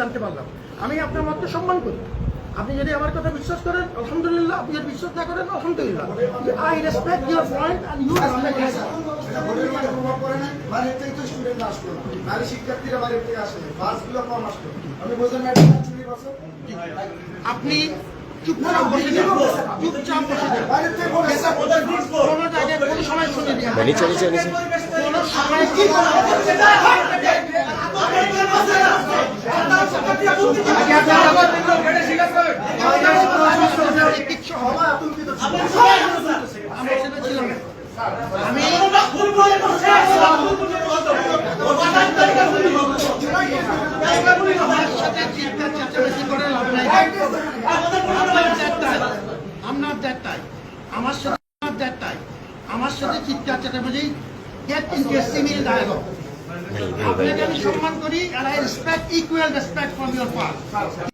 জানতে পারলাম। আমি আপনার মতকে সম্মান করি। আপনি যদি আমার কথা বিশ্বাস করেন আলহামদুলিল্লাহ। আপনি যদি বিশ্বাস না করেন আলহামদুলিল্লাহ। I respect your point and you respect এটা ভোটের মাঠে প্রভাব পড়ে না। বাইরের তো স্টুডেন্ট আসলো না। শিক্ষার্থীরা বাইরের থেকে আসে না। বাসগুলো কম আসলো আমি বলছেন ম্যাডাম চুরি বছর আপনি চুপচাপ বসে যান। চুপচাপ বসে যান। কোনো জায়গায় কোনো সময় শুনে দিন। কোনো সময় না। আমি আমার সাথে. আমার সাথে চিৎকার চেঁচামেচি get interesting in dialogue. আপনাকে আমি সম্মান করি and I respect equal respect from your part.